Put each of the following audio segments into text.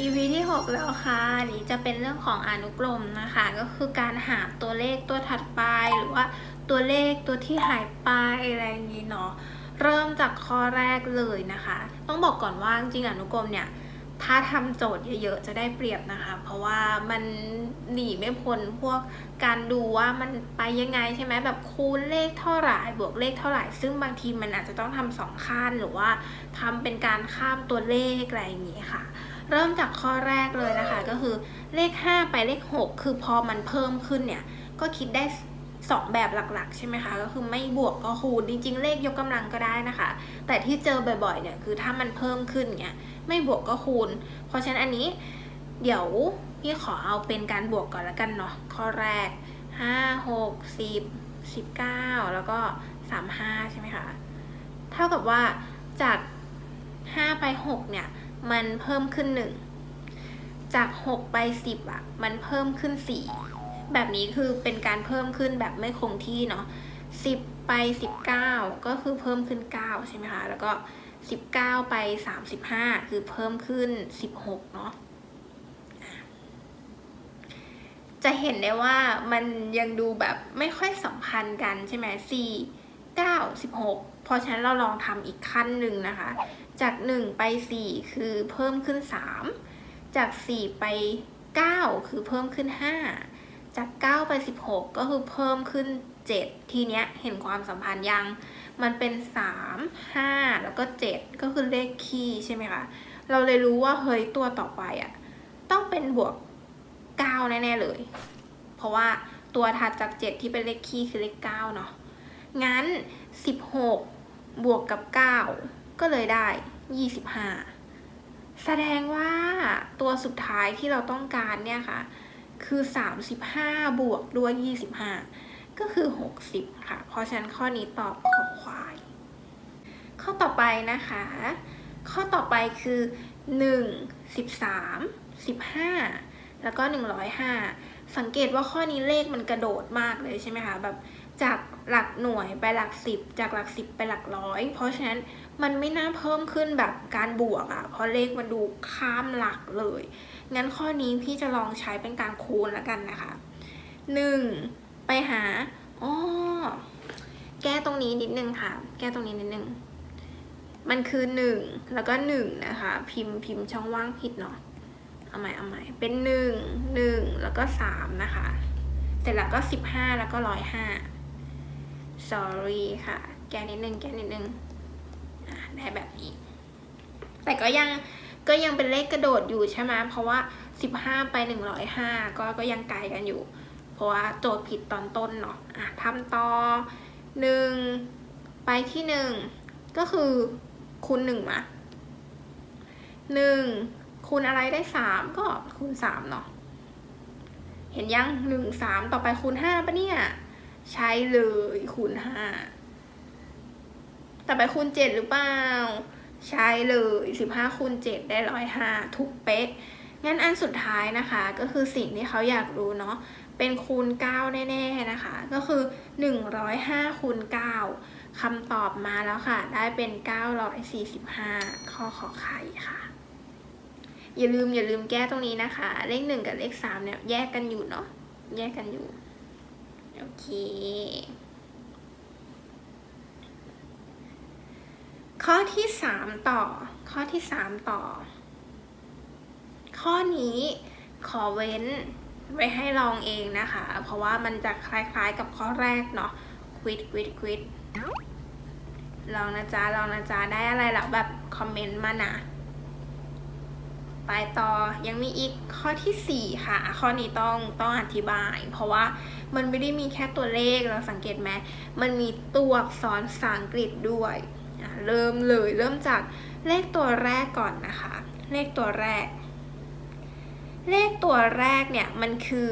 EP ที่ 6 แล้วค่ะอันนี้จะเป็นเรื่องของอนุกรมนะคะ ก็คือการหาตัวเลขตัวถัดไป หรือว่าตัวเลขตัวที่หายไปอะไรอย่างนี้เนาะ เริ่มจากข้อแรกเลยนะคะ ต้องบอกก่อนว่าจริงอนุกรมเนี่ย ถ้าทำโจทย์เยอะๆ จะได้เปรียบนะคะ เพราะว่ามันหนีไม่พ้นพวกการดูว่ามันไปยังไงใช่ไหมแบบคูณเลขเท่าไหร่บวกเลขเท่าไหร่ ซึ่งบางทีมันอาจจะต้องทำสองขั้นหรือว่าทำเป็นการข้ามตัวเลขอะไรอย่างนี้ค่ะ เริ่มจากข้อแรกเลยนะคะ ก็คือเลข 5 ไปเลข 6 คือพอมันเพิ่มขึ้นเนี่ย ก็คิดได้ 2 แบบหลักๆ ใช่ไหมคะ ก็คือไม่บวกก็คูณจริง ๆ เลขยกกำลังก็ได้นะคะ แต่ที่เจอบ่อยๆเนี่ยคือถ้ามันเพิ่มขึ้นเนี่ยไม่บวกก็คูณ เพราะฉะนั้นอันนี้เดี๋ยวพี่ขอเอาเป็นการบวกก่อนละกันเนาะข้อแรก 5 6 10 19 แล้วก็ 35 ใช่ไหมคะ เท่ากับว่าจาก 5 ไป 6 เนี่ย มันเพิ่มขึ้น1จาก 6 ไป 10อะมันเพิ่มขึ้น 4 แบบนี้คือเป็นการเพิ่มขึ้นแบบไม่คงที่เนาะ10 ไป 19 ก็คือเพิ่มขึ้น 9 ใช่ไหมคะ แล้วก็ 19 ไป 35 คือเพิ่มขึ้น 16 เนาะจะเห็นได้ว่ามันยังดูแบบไม่ค่อยสัมพันธ์กันใช่ไหม4 9 16 เพราะฉะนั้นเราลองทำอีกขั้นหนึ่งนะคะ จาก 1 ไป 4 คือเพิ่มขึ้น 3 จาก 4 ไป 9 คือเพิ่มขึ้น 5 จาก 9 ไป 16 ก็คือเพิ่มขึ้น 7 ทีเนี้ยเห็นความสัมพันธ์ยัง มันเป็น 3 5 แล้วก็ 7 ก็คือเลขคี่ใช่ไหมคะ เราเลยรู้ว่าเฮ้ยตัวต่อไปอะ่ะต้องเป็นบวก 9 แน่ ๆ เลย เพราะว่าตัวถัดจาก 7 ที่เป็นเลขคี่คือเลข9เนาะ งั้น 16 บวกกับ 9 ก็เลยได้ 25 แสดงว่าตัวสุดท้ายที่เราต้องการเนี่ยค่ะ คือ 35 บวกด้วย 25 ก็คือ 60 ค่ะ เพราะฉะนั้นข้อนี้ตอบขอควาย ข้อต่อไปนะคะ ข้อต่อไปคือ 1 13 15 แล้วก็ 105 สังเกตว่าข้อนี้เลขมันกระโดดมากเลยใช่ไหมคะแบบจาก หลักหน่วยไปหลักสิบจากหลักสิบไปหลักร้อย เพราะฉะนั้นมันไม่น่าเพิ่มขึ้นแบบการบวกอะ่ะ เพราะเลขมันดูข้ามหลักเลย งั้นข้อนี้พี่จะลองใช้เป็นการคูณแล้วกันนะคะหนึ่งไปหาอ๋อแก้ตรงนี้นิดนึงค่ะ แก้ตรงนี้นิดนึง มันคือหนึ่งแล้วก็หนึ่งนะคะ พิมพ์พิมพ์ช่องว่างผิดเนาะเอาใหม่เอาใหม่เป็นหนึ่งหนึ่งแล้วก็สามนะคะ เสร็จแล้วก็สิบห้าแล้วก็ร้อยห้า sorry ค่ะ แกนิดนึง แกนิดนึงได้แบบนี้ แต่ก็ยังก็ยังเป็นเลขกระโดดอยู่ใช่ไหมเพราะว่าสิบห้าไปหนึ่งร้อยห้าก็ก็ยังไกลกันอยู่ เพราะว่าโจทย์ผิดตอนต้นเนาะอะทำต่อหนึ่งไปที่หนึ่งก็คือคูณหนึ่งมาหนึ่งคูณอะไรได้สามก็คูณสามเนาะเห็นยังหนึ่งสามต่อไปคูณห้าปะเนี่ย ใช่เลยคูณห้าต่อไปคูณเจ็ดหรือเปล่า ใช่เลยสิบห้าคูณเจ็ดได้ร้อยห้าถูกเป๊ะ งั้นอันสุดท้ายนะคะก็คือสิ่งที่เขาอยากรู้เนาะเป็นคูณเก้าแน่ ๆ นะคะ ก็คือหนึ่งร้อยห้าคูณเก้าคำตอบมาแล้วค่ะ ได้เป็นเก้าร้อยสี่สิบห้าข้อขอไข่ค่ะ อย่าลืมอย่าลืมแก้ตรงนี้นะคะ เลขหนึ่งกับเลขสามเนี่ย แยกกันอยู่เนาะแยกกันอยู่ โอเค ข้อที่สามต่อ ข้อที่สามต่อ ข้อนี้ขอเว้นไว้ให้ลองเองนะคะ เพราะว่ามันจะคล้ายๆกับข้อแรกเนาะควิดควิดควิดลองนะจ๊ะ ลองนะจ๊ะ ได้อะไรแล้วแบบคอมเมนต์มานะ ไปต่อยังมีอีกข้อที่สี่ค่ะ ข้อนี้ต้องต้องอธิบาย เพราะว่ามันไม่ได้มีแค่ตัวเลขเราสังเกตไหมมันมีตัวอักษรภาษาอังกฤษด้วยเริ่มเลยเริ่มจากเลขตัวแรกก่อนนะคะ เลขตัวแรก เลขตัวแรกเนี่ยมันคือ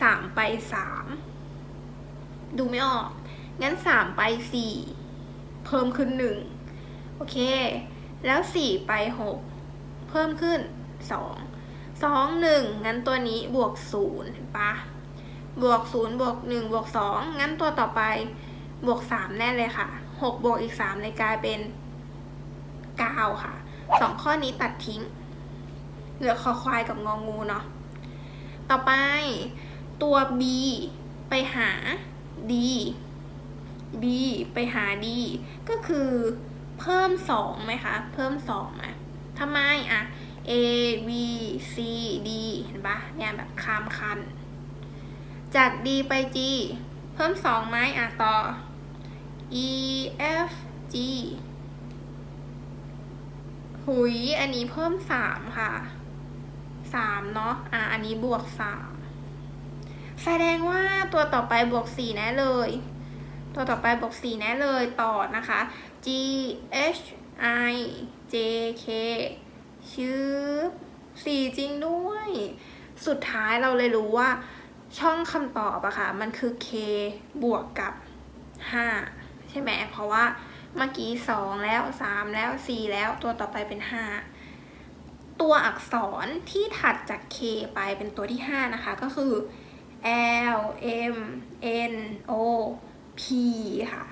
สามไปสามดูไม่ออก งั้นสามไปสี่เพิ่มขึ้นหนึ่งโอเค แล้วสี่ไปหก พิ่มขึ้นสองสองหนึ่งงั้นตัวนี้บวกศูนย์เห็นปะบวกศูนย์บวกหนึ่งบวกสองงั้นตัวต่อไปบวกสามแน่เลยค่ะหกบวกอีกสามเลยกลายเป็นเก้าค่ะสองข้อนี้ตัดทิ้ง เหลือคอควายกับงองูเนาะ ต่อไปตัว b ไปหา d b ไปหา d ก็คือเพิ่มสองไหมคะ เพิ่มสองไหม ทำไมอะ a b c d เห็นปะเนี่ยแบบข้ามคัน จาก d ไป g เพิ่มสองไหมอะต่อ e f g หุย อันนี้เพิ่มสามค่ะสามเนาะ อะ อันนี้บวกสามแสดงว่าตัวต่อไปบวกสี่แน่เลย ตัวต่อไปบวกสี่แน่เลยต่อนะคะ G H I J K ชื่อสี่จริงด้วย สุดท้ายเราเลยรู้ว่า ช่องคำตอบอะค่ะ มันคือ K บวกกับ 5 ใช่ไหม เพราะว่าเมื่อกี้ 2 แล้ว 3 แล้ว 4 แล้วตัวต่อไปเป็น 5 ตัวอักษรที่ถัดจาก K ไปเป็นตัวที่ 5 นะคะ ก็คือ L M N O P ค่ะ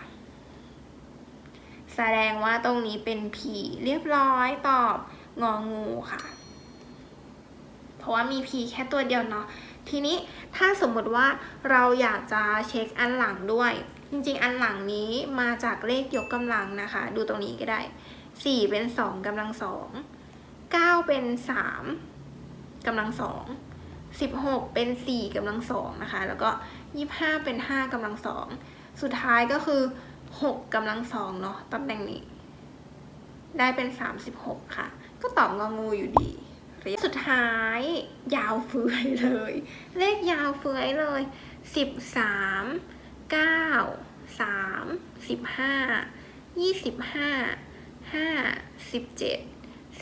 แสดงว่าตรงนี้เป็น P เรียบร้อยตอบงองูค่ะ เพราะว่ามี P แค่ตัวเดียวเนาะทีนี้ถ้าสมมติว่าเราอยากจะเช็คอันหลังด้วย จริงๆ อันหลังนี้มาจากเลขยกกำลังนะคะ ดูตรงนี้ก็ได้ 4 เป็น 2กำลังสอง9เป็น 3กำลังสอง16 เป็น 4กำลังสองนะคะ แล้วก็ 25 เป็น 5กำลังสองสุดท้ายก็คือ 6กกำลังสองเนาะตำแหน่งนี้ ได้เป็น36ค่ะ ก็ตอบงองูอยู่ดี สุดท้ายยาวเฟือยเลย เลขยาวเฟือยเลยสิบสามเก้าสามสิบห้ายี่สิบห้าห้าสิบเจ็ด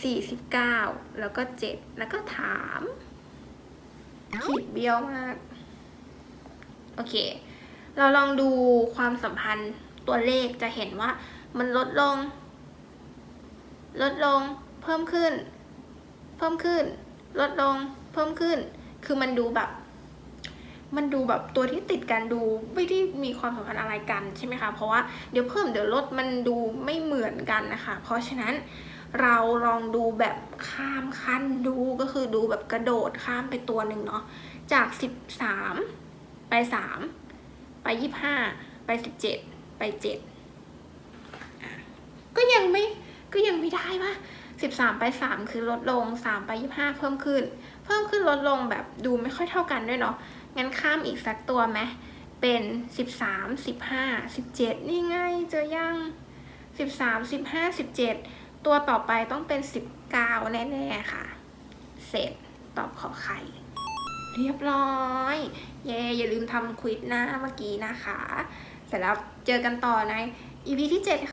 สี่สิบเก้าแล้วก็เจ็ดแล้วก็ถามขีดเบี้ยวมาก โอเค เราลองดูความสัมพันธ์ ตัวเลขจะเห็นว่ามันลดลง ลดลง เพิ่มขึ้น เพิ่มขึ้น ลดลง เพิ่มขึ้น คือมันดูแบบ มันดูแบบตัวที่ติดกันดูไม่ได้มีความสัมพันธ์อะไรกันใช่ไหมคะ เพราะว่าเดี๋ยวเพิ่มเดี๋ยวลดมันดูไม่เหมือนกันนะคะ เพราะฉะนั้นเราลองดูแบบข้ามขั้นดูก็คือดูแบบกระโดดข้ามไปตัวหนึ่งเนาะจากสิบสามไปสามไปยี่ห้าไปสิบเจ็ด ไปเจ็ดก็ยังไม่ก็ยังไม่ได้ปะสิบสามไปสามคือลดลงสามไปยี่ห้าเพิ่มขึ้น เพิ่มขึ้นลดลงแบบดูไม่ค่อยเท่ากันด้วยเนาะงั้นข้ามอีกสักตัวไหมเป็นสิบสามสิบห้าสิบเจ็ดนี่ไงเจอยังสิบสามสิบห้าสิบเจ็ดตัวต่อไปต้องเป็นสิบเก้าแน่ๆค่ะ เสร็จตอบขอไข่เรียบร้อย เย่อย่าลืมทำควิดหน้าเมื่อกี้นะคะ เสร็จแล้วเจอกันต่อใน EP ที่ 7